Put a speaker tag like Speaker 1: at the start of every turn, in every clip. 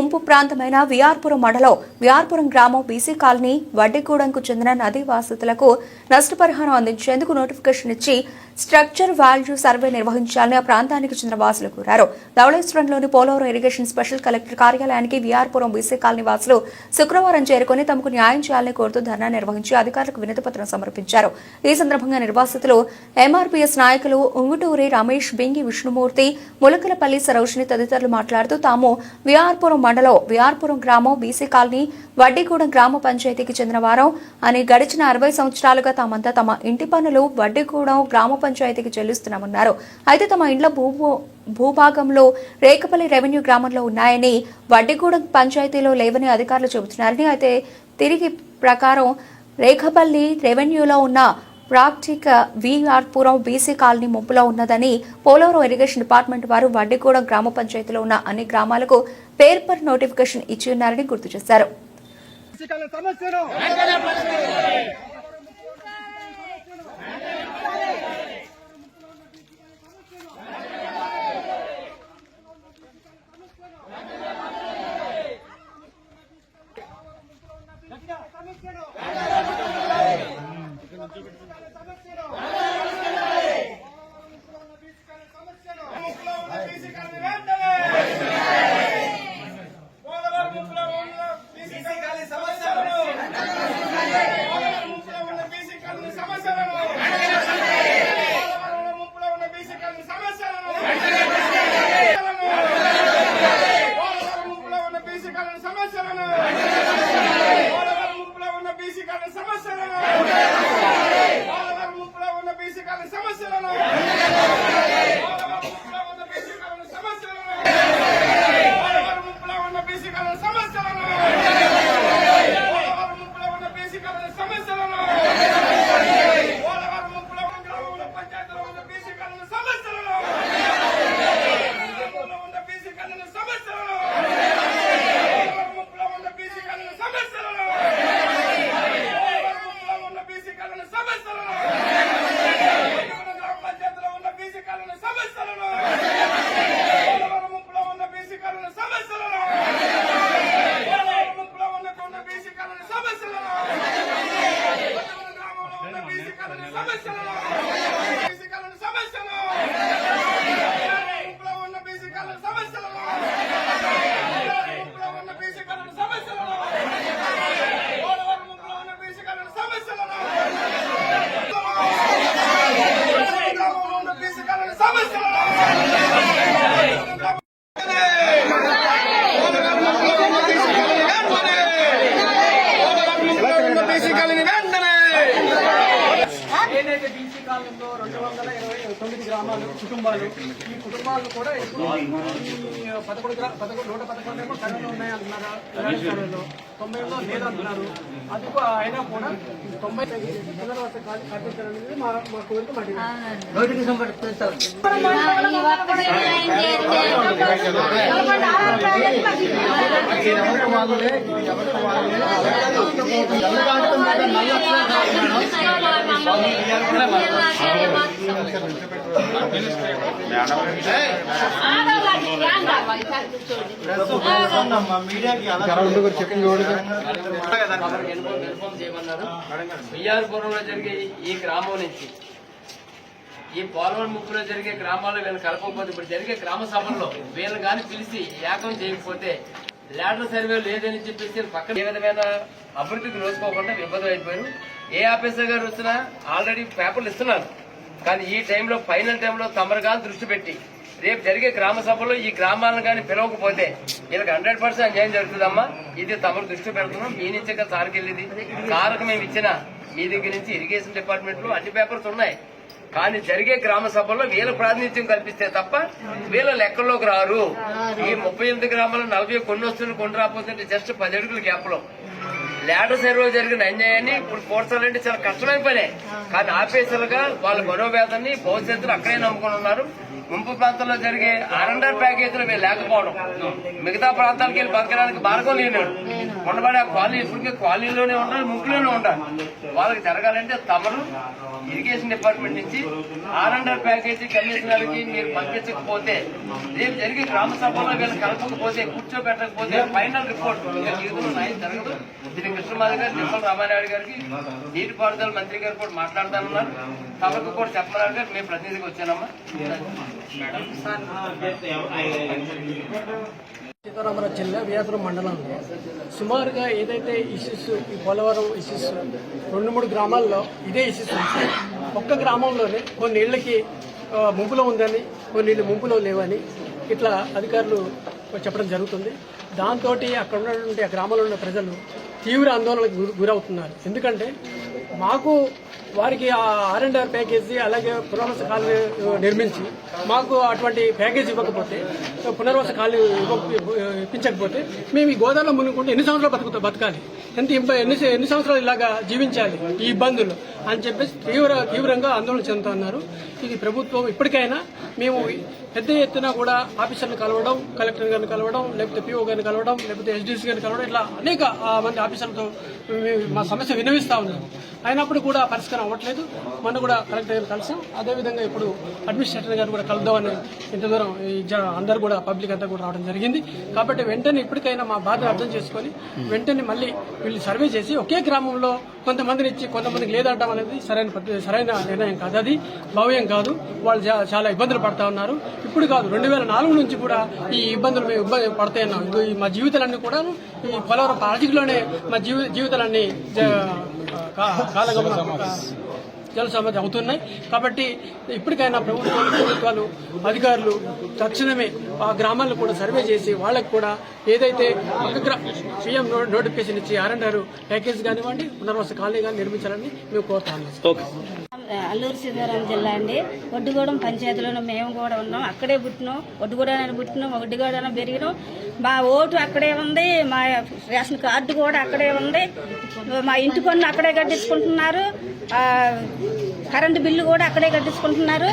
Speaker 1: ముంపు ప్రాంతమైన విఆర్పురం మండలం విఆర్పురం గ్రామం బీసీ కాలనీ వడ్డిగూడెంకు చెందిన నదీ వాసితులకు నష్టపరిహారం అందించేందుకు నోటిఫికేషన్ ఇచ్చి స్ట్రక్చర్ వాల్యూ సర్వే నిర్వహించాలని ఆ ప్రాంతానికి చెందిన వాసులు కోరారు. ధవళేశ్వరంలోని పోలవరం ఇరిగేషన్ స్పెషల్ కలెక్టర్ కార్యాలయానికి విఆర్పురం బీసీ కాలనీ వాసులు శుక్రవారం చేరుకుని తమకు న్యాయం చేయాలని కోరుతూ ధర్నా నిర్వహించి అధికారులకు వినతిపత్రం సమర్పించారు. ఈ సందర్భంగా నిర్వాసితులు ఎంఆర్పీఎస్ నాయకులు ఉంగుటూరి రమేష్ బింగి విష్ణుమూర్తి ములకలపల్లి సరోజిని తదితరులు మాట్లాడుతూ తాము విఆర్పురం మండలం విఆర్పురం గ్రామం బీసీ కాలనీ వడ్డీగూడెం గ్రామ పంచాయతీకి చెందిన వారం అని గడిచిన అరవై సంవత్సరాలుగా తామంతా తమ ఇంటి పనులు వడ్డీగూడెం గ్రామ పంచాయతీకి చెల్లిస్తున్నామన్నారు. అయితే తమ ఇండ్ల భూ భూభాగంలో రేకపల్లి రెవెన్యూ గ్రామంలో ఉన్నాయని వడ్డీగూడెం పంచాయతీలో లేవని అధికారులు చెబుతున్నారని అయితే తిరిగి ప్రకారం రేఖపల్లి రెవెన్యూలో ఉన్న ప్రాక్టిక విఆర్పురం బీసీ కాలనీ ముంపులో ఉన్నదని పోలవరం ఇరిగేషన్ డిపార్ట్మెంట్ వారు వడ్డిగూడెం గ్రామ పంచాయతీలో ఉన్న అన్ని గ్రామాలకు పేపర్ నోటిఫికేషన్ ఇచ్చి ఉన్నారని గుర్తు చేశారు
Speaker 2: శిఖల సమస్యను సమస్యలను పోలవరం ముప్పులో ఉన్న బీసీ కాలనీ సమస్యలను పోలవరం ముప్పులో ఉన్న బీసీ కాలనీ సమస్యలను పోలవరం ముప్పులో ఉన్న బీసీ కాలనీ సమస్యలను పోలవరం ముప్పులో ఉన్న బీసీ కాలనీ సమస్యలను పోలవరం ముప్పులో ఉన్న బీసీ కాలనీ సమస్యలను పోలవరం ముప్పులో ఉన్న గ్రామంలో పంచాయతీలో ఉన్న బీసీ కాలనీ సమస్యలను గ్రామంలో ఉన్న బీసీ కాలనీ సమస్యలను పోలవరం ముప్పులో ఉన్న బీసీ కాలనీ సమస్యలను పోలవరం ముప్పులో ఉన్న బీసీ కాలనీ సమస్యలను గ్రామ పంచాయతీలో ఉన్న బీసీ కాలనీ సమస్యలను పోలవరం ముప్పులో ఉన్న బీసీ కాలనీ సమస్యలను పోలవరం ముప్పులో ఉన్న ఉన్న బీసీ కాలనీ సమస్యలను కొత్తగూడెం గ్రామంలో ఉన్న బీసీ కాలనీ సమస్యలను బీసీ కాలనీ సమస్యలను ముప్పులో ఉన్న బీసీ కాలనీ సమస్యలను ముప్పులో ఉన్న బీసీ కాలనీ సమస్యలను పోలవరం ముప్పులో ఉన్న బీసీ కాలనీ సమస్యలను గ్రామంలో ఉన్న బీసీ కాలనీ సమస్యలను కాలనీ వెంటనే.
Speaker 3: ఏదైతే బీసీ కాలంలో రెండు వందల ఇరవై తొమ్మిది గ్రామాలు కుటుంబాలు ఈ కుటుంబాలు కూడా ఇప్పుడు పదకొండు గ్రా- పదకొండు నూట పదకొండు ఏమో కరోనా ఉన్నాయి అంటున్నారు ఇరవై కరోనాలో తొంభైలో లేదంటున్నారు అది కూడా అయినా కూడా తొంభై పునర్వాస మా మా కోరిక.
Speaker 4: ఇన్ఫార్మ్ జరిగే ఈ గ్రామం నుంచి ఈ పోలవరం ముప్పులో జరిగే గ్రామాల్లో వీళ్ళు కలపకపోతే ఇప్పుడు జరిగే గ్రామ సభల్లో వీళ్ళు కానీ పిలిచి ఏకం చేయకపోతే ల్యాడర్ సర్వే లేదని చెప్పేసి పక్కన ఏ విధమైన అభివృద్ధికి నోచుకోకుండా విభజన అయిపోయారు. ఏ ఆఫీసర్ గారు వచ్చినా ఆల్రెడీ పేపర్లు ఇస్తున్నారు. కానీ ఈ టైంలో ఫైనల్ టైంలో తమరుగా దృష్టి పెట్టి రేపు జరిగే గ్రామ సభలో ఈ గ్రామాలను కానీ పిలవకపోతే వీళ్ళకి హండ్రెడ్ పర్సెంట్ అన్యాయం జరుగుతుందమ్మా. ఇది తమరు దృష్టి పెడుతున్నాం. మీ నుంచి ఇంకా సార్కి వెళ్ళేది. కారకు మేము ఇచ్చిన మీ దగ్గర నుంచి ఇరిగేషన్ డిపార్ట్మెంట్లో అన్ని పేపర్స్ ఉన్నాయి. కానీ జరిగే గ్రామ సభల్లో వీళ్ళ ప్రాతినిధ్యం కల్పిస్తే తప్ప వీళ్ళ లెక్కల్లోకి రారు. ఈ ముప్పై ఎనిమిది గ్రామాలు నలభై కొన్ని వస్తువులు కొన్ని రాకపోతే జస్ట్ పది అడుగుల గ్యాప్లో లేటర్ సర్వే జరిగిన అన్యాయాన్ని ఇప్పుడు పోర్చాలంటే చాలా కష్టమైన పనే. కానీ ఆఫీసర్లుగా వాళ్ళ మనోవేదన్ని భవిష్యత్తులో అక్కడే నమ్ముకొని ఉన్నారు. ముంపు ప్రాంతంలో జరిగే ఆర్ఎండర్ ప్యాకేజీలు మేము లేకపోవడం. మిగతా ప్రాంతాలకు వెళ్ళి బతకడానికి మార్గం లేనాడు ఉండబడే ఆ కాలనీ ఇప్పటికే కాలనీలోనే ఉండాలి ముంపులోనే ఉండాలి. వాళ్ళకి జరగాలంటే తమరు ఇరిగేషన్ డిపార్ట్మెంట్ నుంచి ఆర్ఎండర్ ప్యాకేజీ కమిషనర్కి మీరు పంపించకపోతే రేపు జరిగే గ్రామ సభలో వీళ్ళు కలపకపోతే కూర్చోబెట్టకపోతే ఫైనల్ రిపోర్ట్. ఉన్నాయి జీవితంలో న్యాయం జరగదు. దీని కృష్ణమాధవ్ గారు నిర్మల రామారాయుడు గారికి నీటిపారుదల మంత్రి గారు కూడా మాట్లాడతానన్నారు. తమకు కూడా చెప్పమన్నారు గారు మేము ప్రతినిధికి వచ్చానమ్మా.
Speaker 2: సీతారామరాజు జిల్లా వియాపురం మండలంలో సుమారుగా ఏదైతే ఇష్యూస్ ఈ పోలవరం ఇష్యూస్ రెండు మూడు గ్రామాల్లో ఇదే ఇష్యూస్ ఒక్క గ్రామంలోనే కొన్ని ఇళ్ళకి ముంపులో ఉందని కొన్ని ఇళ్ళు ముంపులో లేవని ఇట్లా అధికారులు చెప్పడం జరుగుతుంది. దాంతో అక్కడ ఉన్నటువంటి ఆ గ్రామంలో ఉన్న ప్రజలు తీవ్ర ఆందోళనకు గురి- గురవుతున్నారు. ఎందుకంటే మాకు వారికి ఆ ఆర్ అండ్ ఆర్ ప్యాకేజీ అలాగే పునర్వాస కాలనీ నిర్మించి మాకు అటువంటి ప్యాకేజీ ఇవ్వకపోతే పునర్వాస కాలనీ ఇప్పించకపోతే మేము ఈ గోదావరిలో మునుకుంటే ఎన్ని సంవత్సరాలు బతుకుతా బతకాలి? ఎంత ఎన్ని ఎన్ని సంవత్సరాలు ఇలాగా జీవించాలి ఈ ఇబ్బందులు? అని చెప్పేసి తీవ్ర తీవ్రంగా ఆందోళన చెందుతున్నారు ఇది ప్రభుత్వం ఇప్పటికైనా మేము పెద్ద ఎత్తున కూడా ఆఫీసర్ని కలవడం కలెక్టర్ గారిని కలవడం లేకపోతే పిఓ గారిని కలవడం లేకపోతే ఎస్డిసి గారిని కలవడం ఇట్లా అనేక మంది ఆఫీసర్లతో మా సమస్య వినవిస్తా ఉన్నాము అయినప్పుడు కూడా పరిష్కారం అవ్వట్లేదు. మొన్న కూడా కలెక్టర్ గారిని కలిసాం. అదేవిధంగా ఇప్పుడు అడ్మినిస్ట్రేటర్ గారు కూడా కలుద్దామని ఇంత దూరం జ- అందరూ కూడా పబ్లిక్ అంతా కూడా రావడం జరిగింది. కాబట్టి వెంటనే ఇప్పటికైనా మా బాధ అర్థం చేసుకొని వెంటనే మళ్ళీ వీళ్ళు సర్వే చేసి ఒకే గ్రామంలో కొంతమందిని ఇచ్చి కొంతమందికి లేదంటాం అనేది సరైన సరైన నిర్ణయం కాదు. అది భావ్యం కాదు. వాళ్ళు చాలా ఇబ్బందులు పడతా ఉన్నారు. ఇప్పుడు కాదు రెండు వేల నాలుగు నుంచి కూడా ఈ ఇబ్బందులు మేము ఇబ్బంది పడతాయన్నాం మా జీవితాలన్నీ కూడా ఈ పోలవరం ప్రాజెక్టులోనే మా జీవి జీవితాలన్నీ కాలగమ కా- జల అవుతున్నాయి కాబట్టి ఇప్పటికైనా ప్రభుత్వం ప్రభుత్వాలు అధికారులు తక్షణమే ఆ గ్రామాలను కూడా సర్వే చేసి వాళ్ళకు కూడా ఏదైతే సీఎం నోటిఫికేషన్ ఇచ్చి ఆర్ఎండ్ఆర్ ప్యాకేజ్ కానివ్వండి పునర్వాస కాలనీ కానీ నిర్మించాలని మేము కోరుతాము
Speaker 3: అల్లూరు సీతారాం జిల్లా అండి. ఒడ్డుగూడెం పంచాయతీలోనే మేము కూడా ఉన్నాం. అక్కడే పుట్టినాం. ఒడ్డుగూడెం పుట్టినాం. ఒడ్డుగూడెన పెరిగినాం. మా ఓటు అక్కడే ఉంది. మా రేషన్ కార్డు కూడా అక్కడే ఉంది. మా ఇంటి పన్ను అక్కడే కట్టించుకుంటున్నారు. కరెంటు బిల్లు కూడా అక్కడే కట్టించుకుంటున్నారు.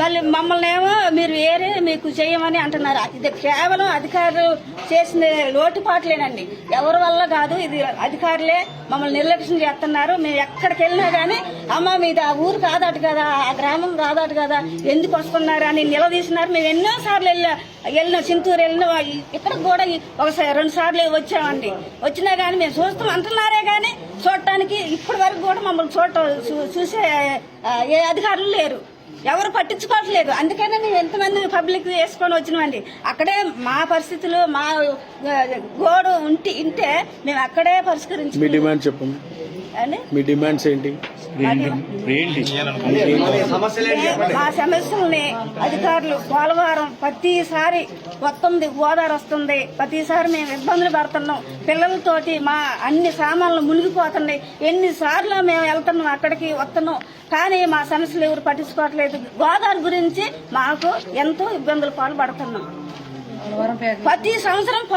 Speaker 3: మళ్ళీ మమ్మల్ని ఏమో మీరు వేరే మీకు చేయమని అంటున్నారు. ఇది కేవలం అధికారులు చేసిన లోటుపాట్లేనండి. ఎవరి వల్ల కాదు ఇది అధికారులే మమ్మల్ని నిర్లక్ష్యం చేస్తున్నారు. మేము ఎక్కడికి వెళ్ళినా కానీ అమ్మ మీద ఆ ఊరు కాదాటు కదా ఆ గ్రామం కాదాటు కదా ఎందుకు వస్తున్నారు అని నిలదీసినారు. మేము ఎన్నో సార్లు వెళ్ళా వెళ్ళిన చింతూరు వెళ్ళిన ఇక్కడ కూడా ఒకసారి రెండు సార్లు వచ్చామండి. వచ్చినా కానీ మేము చూస్తాం అంటున్నారే కానీ చూడటానికి ఇప్పటి వరకు కూడా మమ్మల్ని చూడ చూ- చూసే ఏ అధికారులు లేరు. ఎవరు పట్టించుకోవట్లేదు. అందుకనే మేము ఎంతమంది పబ్లిక్ వేసుకొని వచ్చినామండి. అక్కడే మా పరిస్థితులు మా గోడు ఉంటే ఇంటే మేము అక్కడే
Speaker 5: మీ మీ డిమాండ్స్ ఏంటి?
Speaker 3: మా సమస్యల్ని అధికారులు పోలవరం ప్రతిసారి వస్తుంది గోదావరి వస్తుంది. ప్రతిసారి మేము ఇబ్బందులు పడుతున్నాం. పిల్లలతోటి మా అన్ని సామాన్లు మునిగిపోతున్నాయి. ఎన్నిసార్లు మేము వెళ్తున్నాం అక్కడికి వస్తున్నాం. కానీ మా సమస్యలు ఎవరు పట్టించుకోవట్లేదు. గోదావరి గురించి మాకు ఎంతో ఇబ్బందులు పాలు పడుతున్నాం ప్రతి సంవత్సరం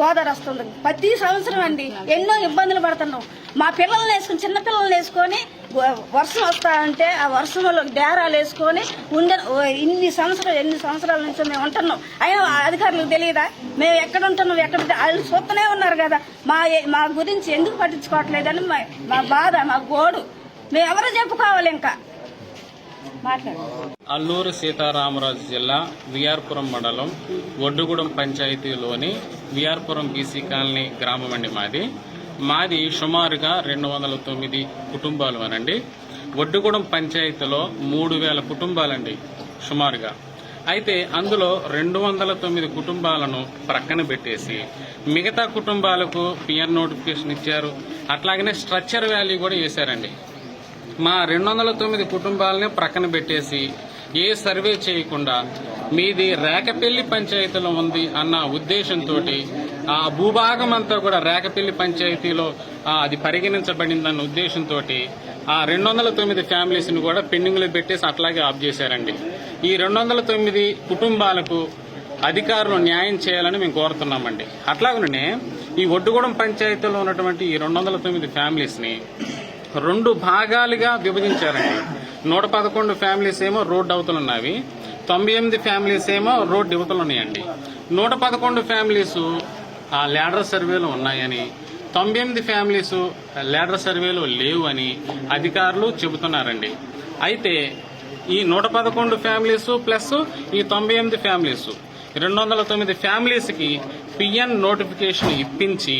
Speaker 3: గోదావరి వస్తుంది. ప్రతి సంవత్సరం అండి. ఎన్నో ఇబ్బందులు పడుతున్నాం. మా పిల్లల్ని వేసుకుని చిన్న పిల్లల్ని వేసుకొని వ- వర్షం వస్తా అంటే ఆ వర్షంలో డేరాలు వేసుకొని ఉండ ఇన్ని సంవత్సరాలు ఎన్ని సంవత్సరాల నుంచి మేము ఉంటున్నాం. అయినా అధికారులకు తెలియదా? మేము ఎక్కడ ఉంటున్నాం ఎక్కడ వాళ్ళు చూస్తూనే ఉన్నారు కదా. మా మా గురించి ఎందుకు పట్టించుకోవట్లేదని మా మా బాధ మా గోడు. మేము ఎవరు చెప్పుకోవాలి ఇంకా?
Speaker 6: అల్లూరు సీతారామరాజు జిల్లా విఆర్పురం మండలం ఒడ్డుగూడెం పంచాయతీలోని విఆర్పురం బీసీ కాలనీ గ్రామం అండి మాది. మాది సుమారుగా రెండు వందల తొమ్మిది కుటుంబాలు అనండి. ఒడ్డుగూడెం పంచాయతీలో మూడు వేల కుటుంబాలండి సుమారుగా. అయితే అందులో రెండు వందల తొమ్మిది కుటుంబాలను ప్రక్కన పెట్టేసి మిగతా కుటుంబాలకు పిఎన్ నోటిఫికేషన్ ఇచ్చారు. అట్లాగనే స్ట్రక్చర్ వాల్యూ కూడా వేశారండి. మా రెండు వందల తొమ్మిది కుటుంబాలని ప్రక్కన పెట్టేసి ఏ సర్వే చేయకుండా మీది రేకపల్లి పంచాయతీలో ఉంది అన్న ఉద్దేశంతో ఆ భూభాగం అంతా కూడా రేకపల్లి పంచాయతీలో అది పరిగణించబడిందన్న ఉద్దేశంతో ఆ రెండు వందల తొమ్మిది ఫ్యామిలీస్ని కూడా పెండింగ్లో పెట్టేసి అట్లాగే ఆఫ్ చేశారండి. ఈ రెండు వందల తొమ్మిది కుటుంబాలకు అధికారులు న్యాయం చేయాలని మేము కోరుతున్నామండి. అట్లాగనే ఈ ఒడ్డుగూడెం పంచాయతీలో ఉన్నటువంటి ఈ రెండు వందల తొమ్మిది ఫ్యామిలీస్ని రెండు భాగాలుగా విభజించారండి. నూట పదకొండు ఫ్యామిలీస్ ఏమో రోడ్డు అవతలు ఉన్నవి. తొంభై ఎనిమిది ఫ్యామిలీస్ ఏమో రోడ్డు ఇవతలు ఉన్నాయండి. నూట పదకొండు ఫ్యామిలీస్ ఆ ల్యాడర్ సర్వేలో ఉన్నాయని తొంభై ఎనిమిది ఫ్యామిలీస్ ల్యాడర్ సర్వేలో లేవు అని అధికారులు చెబుతున్నారండి. అయితే ఈ నూట పదకొండు ఫ్యామిలీస్ ప్లస్ ఈ తొంభై ఎనిమిది ఫ్యామిలీస్ రెండు వందల తొమ్మిది ఫ్యామిలీస్కి పిఎన్ నోటిఫికేషన్ ఇప్పించి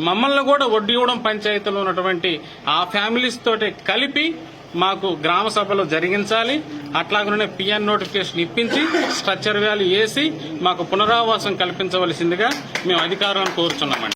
Speaker 6: మమ్మల్ని కూడా వడ్డీగూడెం పంచాయతీలో ఉన్నటువంటి ఆ ఫ్యామిలీస్ తోటి కలిపి మాకు గ్రామ సభలో జరిగించాలి. అట్లాగనే పిఎన్ నోటిఫికేషన్ ఇప్పించి స్ట్రక్చర్ వ్యాల్యూ వేసి మాకు పునరావాసం కల్పించవలసిందిగా మేము అధికారులను కోరుచున్నామండి.